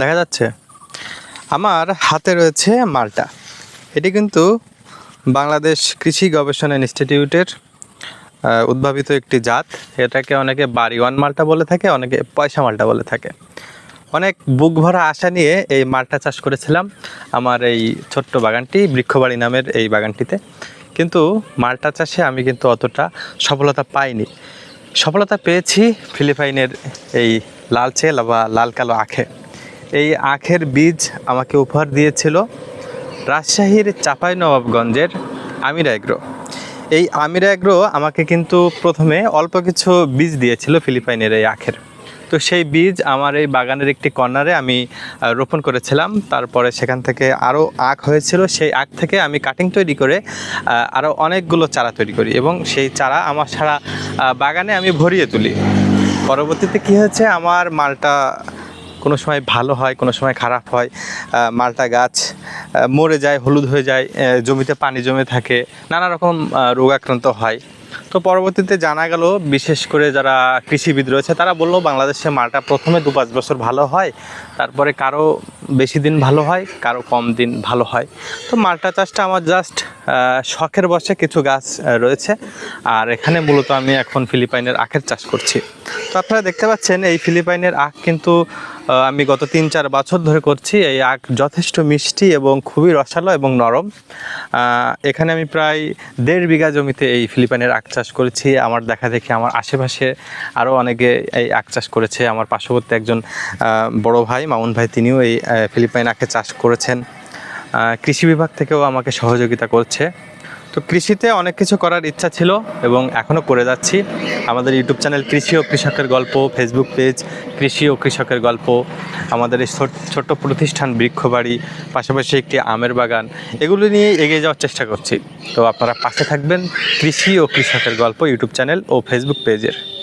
দেখা যাচ্ছে। আমার হাতে রয়েছে মালটা। এটি কিন্তু বাংলাদেশ কৃষি গবেষণা ইনস্টিটিউটের উদ্ভাবিত একটি জাত। এটাকে অনেকে বাড়িওয়ান মালটা বলে থাকে, অনেকে পয়সা মালটা বলে থাকে। অনেক বুক ভরা আশা নিয়ে এই মালটা চাষ করেছিলাম আমার এই ছোট্ট বাগানটি, বৃক্ষবাড়ি নামের এই বাগানটিতে। কিন্তু মালটা চাষে আমি কিন্তু অতটা সফলতা পাইনি। সফলতা পেয়েছি ফিলিপাইনের এই লালচে বা লাল কালো আখে। এই আখের বীজ আমাকে উপহার দিয়েছিল রাজশাহীর চাপাই নবাবগঞ্জের আমির এগ্রো। এই আমির এগ্রো আমাকে কিন্তু প্রথমে অল্প কিছু বীজ দিয়েছিল ফিলিপাইনের এই আখের। তো সেই বীজ আমার এই বাগানের একটি কর্নারে আমি রোপণ করেছিলাম। তারপরে সেখান থেকে আরও আখ হয়েছিল। সেই আখ থেকে আমি কাটিং তৈরি করে আরও অনেকগুলো চারা তৈরি করি এবং সেই চারা আমার সারা বাগানে আমি ভরিয়ে তুলি। পরবর্তীতে কি হয়েছে? আমার মালটা কোনো সময় ভালো হয়, কোনো সময় খারাপ হয়। মালটা গাছ মরে যায়, হলুদ হয়ে যায় জমিতে পানি জমে থাকে, নানা রকম রোগাক্রান্ত হয়। তো পরবর্তীতে জানা গেল, বিশেষ করে যারা কৃষিবিদ রয়েছে, তারা বলল, বাংলাদেশে মালটা প্রথমে দু পাঁচ বছর ভালো হয়, তারপরে কারও বেশি দিন ভালো হয়, কারও কম দিন ভালো হয়। তো মালটা চাষটা আমার জাস্ট শখের বসে কিছু গাছ রয়েছে। আর এখানে মূলত আমি এখন ফিলিপাইনের আখের চাষ করছি। তো আপনারা দেখতে পাচ্ছেন, এই ফিলিপাইনের আখ কিন্তু আমি গত তিন চার বছর ধরে করছি। এই আখ যথেষ্ট মিষ্টি এবং খুবই রসালো এবং নরম। এখানে আমি প্রায় দেড় বিঘা জমিতে এই ফিলিপাইনের আখ চাষ করেছি। আমার দেখা দেখি আমার আশেপাশে আরও অনেকে এই আখ চাষ করেছে। আমার পার্শ্ববর্তী একজন বড় ভাই, মামুন ভাই, তিনিও এই ফিলিপাইন আখে চাষ করেছেন। কৃষি বিভাগ থেকেও আমাকে সহযোগিতা করছে। তো কৃষিতে অনেক কিছু করার ইচ্ছা ছিল এবং এখনও করে যাচ্ছি। আমাদের ইউটিউব চ্যানেল কৃষি ও কৃষকের গল্প ফেসবুক পেজ কৃষি ও কৃষকের গল্প, আমাদের এই ছোট- ছোট্ট প্রতিষ্ঠান বৃক্ষবাড়ি পাশাপাশি একটি আমের বাগান, এগুলো নিয়ে এগিয়ে যাওয়ার চেষ্টা করছি। তো আপনারা পাশে থাকবেন কৃষি ও কৃষকের গল্প ইউটিউব চ্যানেল ও ফেসবুক পেজের